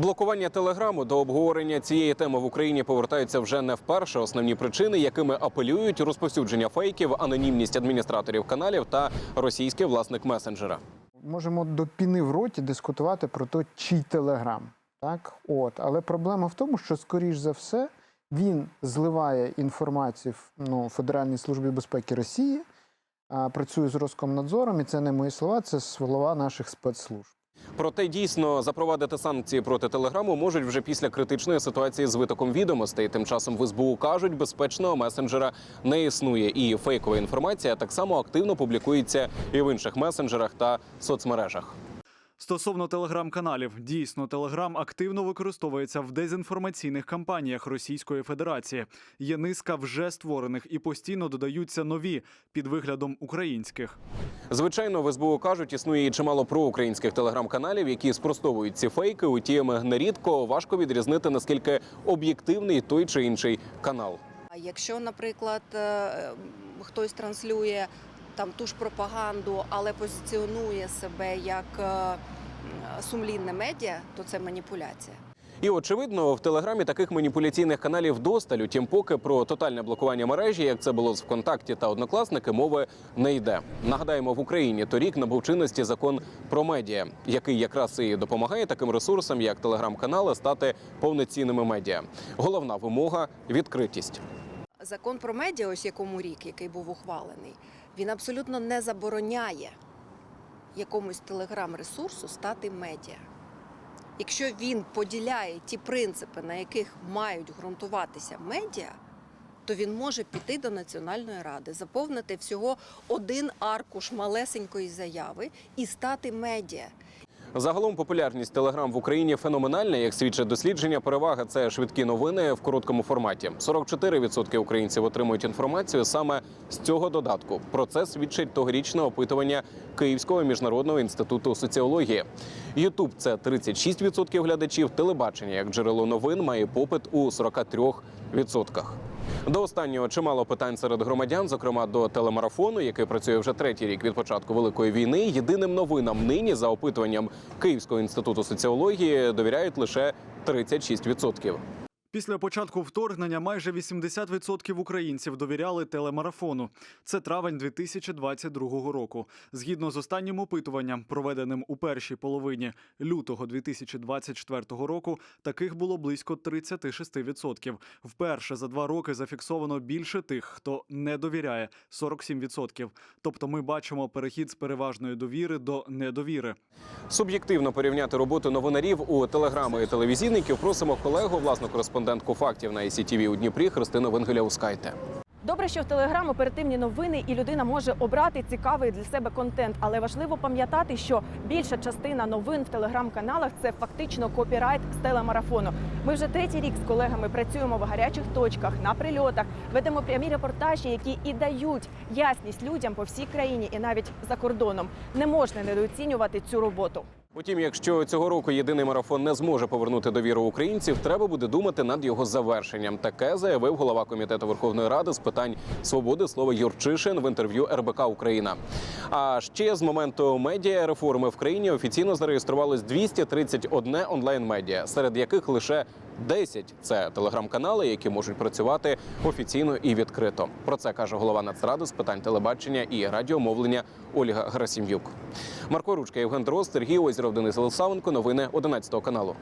Блокування телеграму до обговорення цієї теми в Україні повертаються вже не вперше. Основні причини, якими апелюють розповсюдження фейків, анонімність адміністраторів каналів та російський власник месенджера. Можемо до піни в роті дискутувати про те, чий телеграм. Так, от, але проблема в тому, що скоріш за все він зливає інформацію в ну, Федеральній службі безпеки Росії, а, працює з Роскомнадзором, і це не мої слова, це слова наших спецслужб. Проте дійсно запровадити санкції проти телеграму можуть вже після критичної ситуації з витоком відомостей. Тим часом в СБУ кажуть, безпечного месенджера не існує, і фейкова інформація так само активно публікується і в інших месенджерах та соцмережах. Стосовно телеграм-каналів, дійсно, телеграм активно використовується в дезінформаційних кампаніях Російської Федерації. Є низка вже створених і постійно додаються нові під виглядом українських. Звичайно, в СБУ кажуть, існує і чимало проукраїнських телеграм-каналів, які спростовують ці фейки. Утім, нерідко важко відрізнити наскільки об'єктивний той чи інший канал. А якщо, наприклад, е, хтось транслює там ту ж пропаганду, але позиціонує себе як е, сумлінне медіа, то це маніпуляція. І очевидно, в телеграмі таких маніпуляційних каналів досталь. Утім, поки про тотальне блокування мережі, як це було з ВКонтакті та однокласники, мови не йде. Нагадаємо, в Україні торік набув чинності закон про медіа, який якраз і допомагає таким ресурсам, як телеграм-канали, стати повноцінними медіа. Головна вимога відкритість. Закон про медіа, ось якому рік, який був ухвалений, він абсолютно не забороняє якомусь телеграм-ресурсу стати медіа. Якщо він поділяє ті принципи, на яких мають ґрунтуватися медіа, то він може піти до Національної ради, заповнити всього один аркуш малесенької заяви і стати медіа. Загалом популярність телеграм в Україні феноменальна. Як свідчить дослідження, перевага це швидкі новини в короткому форматі. 44% українців отримують інформацію саме з цього додатку. Про це свідчить тогорічне опитування Київського міжнародного інституту соціології. Ютуб це 36% глядачів. Телебачення як джерело новин має попит у 43%. До останнього чимало питань серед громадян, зокрема до телемарафону, який працює вже третій рік від початку великої війни. Єдиним новинам нині за опитуванням Київського інституту соціології довіряють лише 36%. Після початку вторгнення майже 80% українців довіряли телемарафону. Це травень 2022 року. Згідно з останнім опитуванням, проведеним у першій половині лютого 2024 року, таких було близько 36%. Вперше за два роки зафіксовано більше тих, хто не довіряє 47%. Тобто, ми бачимо перехід з переважної довіри до недовіри. Суб'єктивно порівняти роботу новинарів у телеграми і телевізійників просимо колегу, власну кореспондентку фактів на ICTV у Дніпрі Христину Венгеляускайте. Добре, що в Телеграм оперативні новини і людина може обрати цікавий для себе контент, але важливо пам'ятати, що більша частина новин в телеграм-каналах це фактично копірайт з телемарафону. Ми вже третій рік з колегами працюємо в гарячих точках на прильотах, ведемо прямі репортажі, які і дають ясність людям по всій країні і навіть за кордоном. Не можна недооцінювати цю роботу. Утім, якщо цього року єдиний марафон не зможе повернути довіру українців, треба буде думати над його завершенням. Таке заявив голова комітету Верховної Ради з питань свободи слова Юрчишин в інтерв'ю РБК Україна. А ще з моменту медіа реформи в країні офіційно зареєструвалось 231 онлайн медіа, серед яких лише 10 – це телеграм-канали, які можуть працювати офіційно і відкрито. Про це каже голова Нацради з питань телебачення і радіомовлення Ольга Грасім'юк. Марко Ручка, Євген Дрозд, Сергій Озеров, Денис Лисавенко. Новини 11 каналу.